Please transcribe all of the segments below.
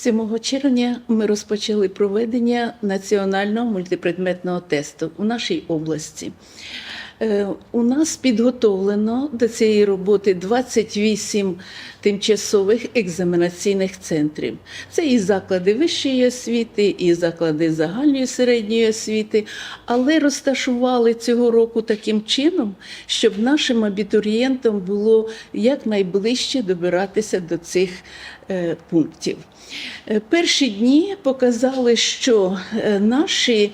7 червня ми розпочали проведення національного мультипредметного тесту у нашій області. Е, У нас підготовлено до цієї роботи 28 тимчасових екзаменаційних центрів. Це і заклади вищої освіти, і заклади загальної середньої освіти, але розташували цього року таким чином, щоб нашим абітурієнтам було якнайближче добиратися до цих е, пунктів. Е, Перші дні показали, що наші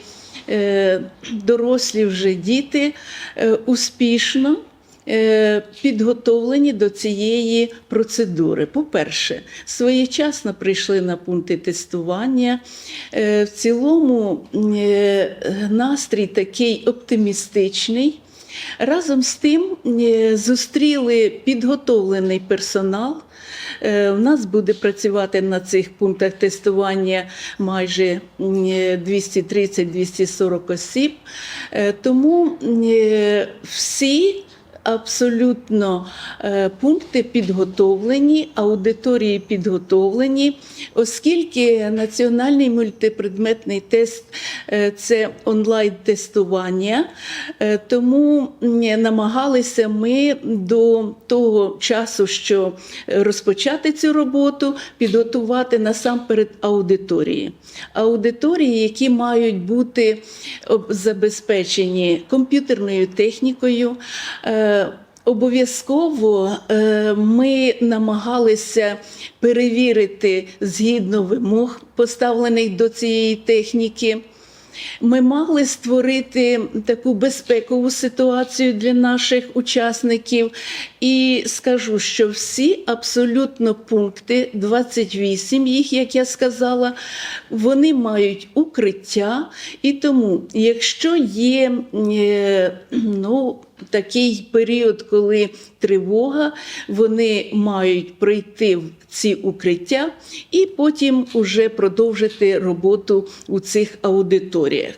дорослі вже діти е, успішно е, підготовлені до цієї процедури. По-перше, своєчасно прийшли на пункти тестування. Е, В цілому е, настрій такий оптимістичний. Разом з тим е, зустріли підготовлений персонал. Е, У нас буде працювати на цих пунктах тестування майже м, е, 230-240 осіб. Е, Тому е, всі абсолютно е, пункти підготовлені, аудиторії підготовлені, оскільки національний мультипредметний тест е, це онлайн-тестування, е, тому намагалися ми до того часу, що розпочати цю роботу, підготувати насамперед аудиторії. Аудиторії, які мають бути забезпечені комп'ютерною технікою. Обов'язково е, ми намагалися перевірити згідно вимог, поставлених до цієї техніки. Ми мали створити таку безпекову ситуацію для наших учасників. І скажу, що всі абсолютно пункти, 28 їх, як я сказала, вони мають укриття. І тому, якщо є е, ну, такий період, коли тривога, вони мають пройти в ці укриття і потім уже продовжити роботу у цих аудиторіях.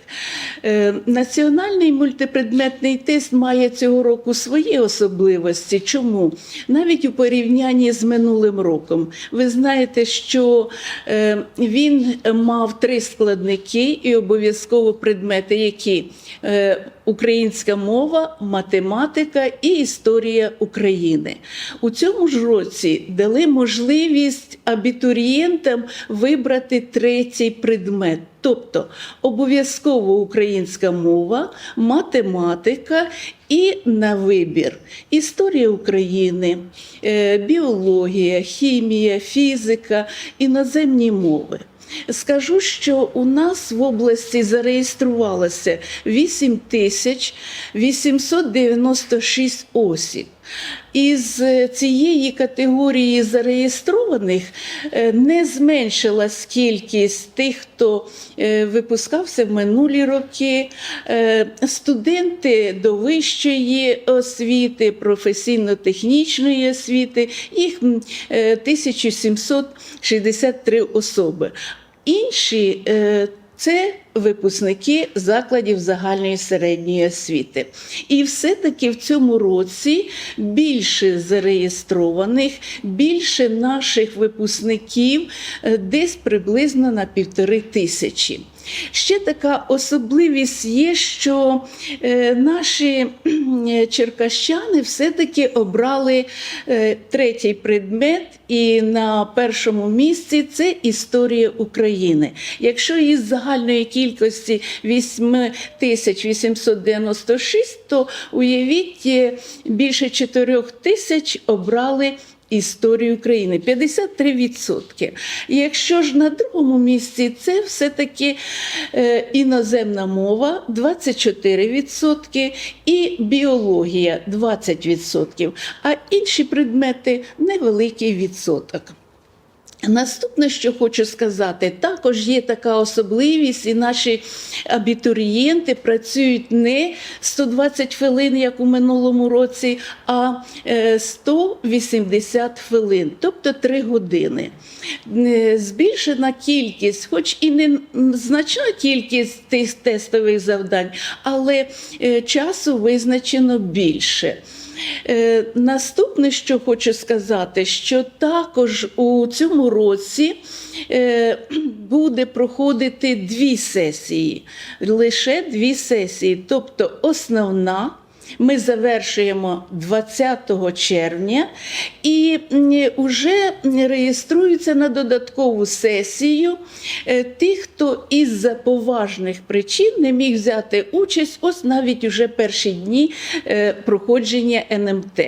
Е, Національний мультипредметний тест має цього року свої особливості. Чому? Навіть у порівнянні з минулим роком. Ви знаєте, що е, він мав три складники і обов'язково предмети, які е, українська мова, математика і історія України. У цьому ж році дали можливість абітурієнтам вибрати третій предмет. Тобто обов'язково українська мова, математика і на вибір історія України, е, біологія, хімія, фізика, іноземні мови. Скажу, що у нас в області зареєструвалося 8 тисяч 896 осіб. Із е, цієї категорії зареєстрованих е, не зменшилась кількість тих, хто е, випускався в минулі роки, студенти до вищої освіти, професійно-технічної освіти, їх е, 1763 особи. Інші це випускники закладів загальної середньої освіти. І все-таки в цьому році більше зареєстрованих, більше наших випускників, е, десь приблизно на півтори тисячі. Ще така особливість є, що е, наші черкащани все-таки обрали е, третій предмет, і на першому місці це історія України. Якщо із загальної кількості 8896, то уявіть, е, більше 4 тисяч обрали історію України 53%. Якщо ж на другому місці це все-таки е, іноземна мова 24% і біологія 20%, а інші предмети невеликий відсоток. Наступне, що хочу сказати, також є така особливість, і наші абітурієнти працюють не 120 хвилин, як у минулому році, а е, 180 хвилин, тобто 3 години. Е, Збільшена кількість, хоч і не значна кількість тих тестових завдань, але е, часу визначено більше. Е, Наступне, що хочу сказати, що також у цьому цьому році е, буде проходити дві сесії, лише дві сесії, тобто основна. Ми завершуємо 20 червня і вже реєструються на додаткову сесію е, тих, хто із-за поважних причин не міг взяти участь, ось навіть уже перші дні е, проходження НМТ.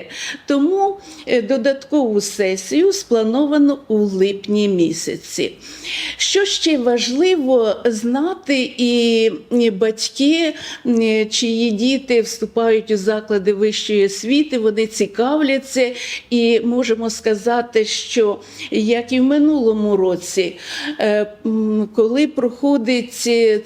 Тому е, додаткову сесію сплановано у липні місяці. Що ще важливо знати, і батьки, чиї діти вступають у заклади вищої освіти, вони цікавляться, і можемо сказати, що як і в минулому році, е, коли проходить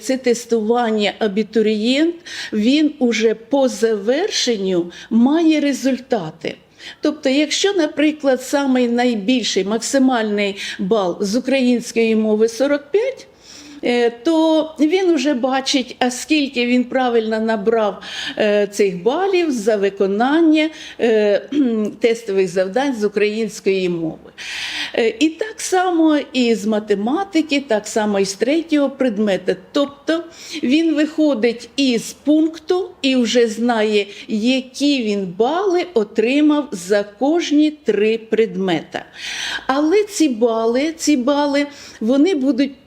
це тестування абітурієнт, він уже по завершенню має результати. Тобто, якщо, наприклад, самий найбільший максимальний бал з української мови 45, е, то він вже бачить, а скільки він правильно набрав е, цих балів за виконання е, тестових завдань з української мови. Е, І так само і з математики, так само і з третього предмета. Тобто він виходить із пункту і вже знає, які він бали отримав за кожні три предмета. Але ці бали, ці бали вони будуть е,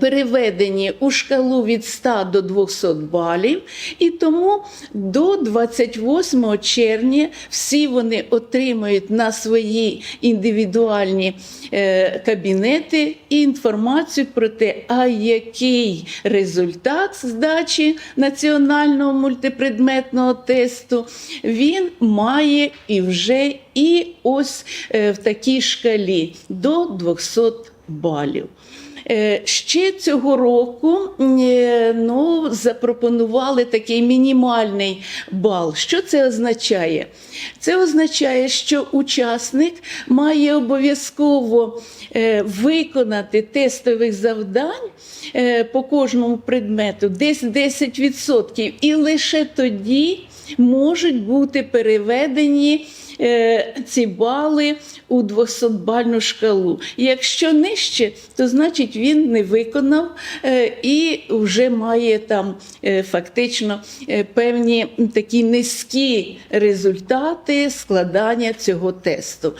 переведені у шкалу від 100 до 200 балів, і тому до 28 червня всі вони отримають на свої індивідуальні е, кабінети інформацію про те, а який результат здачі національного мультипредметного тесту він має і вже і ось е, в такій шкалі до 200 балів. Е, Ще цього року е, ну, запропонували такий мінімальний бал. Що це означає? Це означає, що учасник має обов'язково е, виконати тестових завдань по кожному предмету десь 10%, і лише тоді можуть бути переведені е, ці бали у 200-бальну шкалу. Якщо нижче, то значить він не виконав е, і вже має там е, фактично певні такі низькі результати складання цього тесту.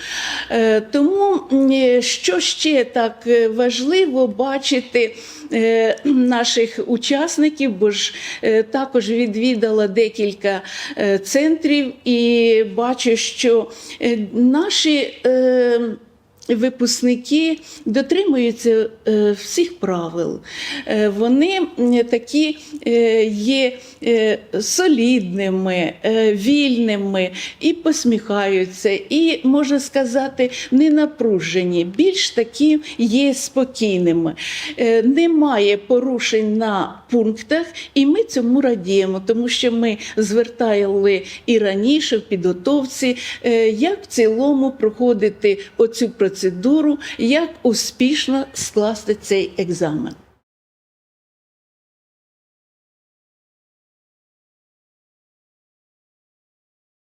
Тому що ще так важливо бачити наших учасників, бо ж е, також відвідала декілька е, центрів і бачу, що е, наші е, Випускники дотримуються е, всіх правил. Е, вони такі е, є солідними, вільними і посміхаються, і, можна сказати, не напружені, більш такі є спокійними. Немає порушень на пунктах, і ми цьому радіємо, тому що ми звертали і раніше в підготовці, як в цілому проходити оцю процедуру, як успішно скласти цей екзамен.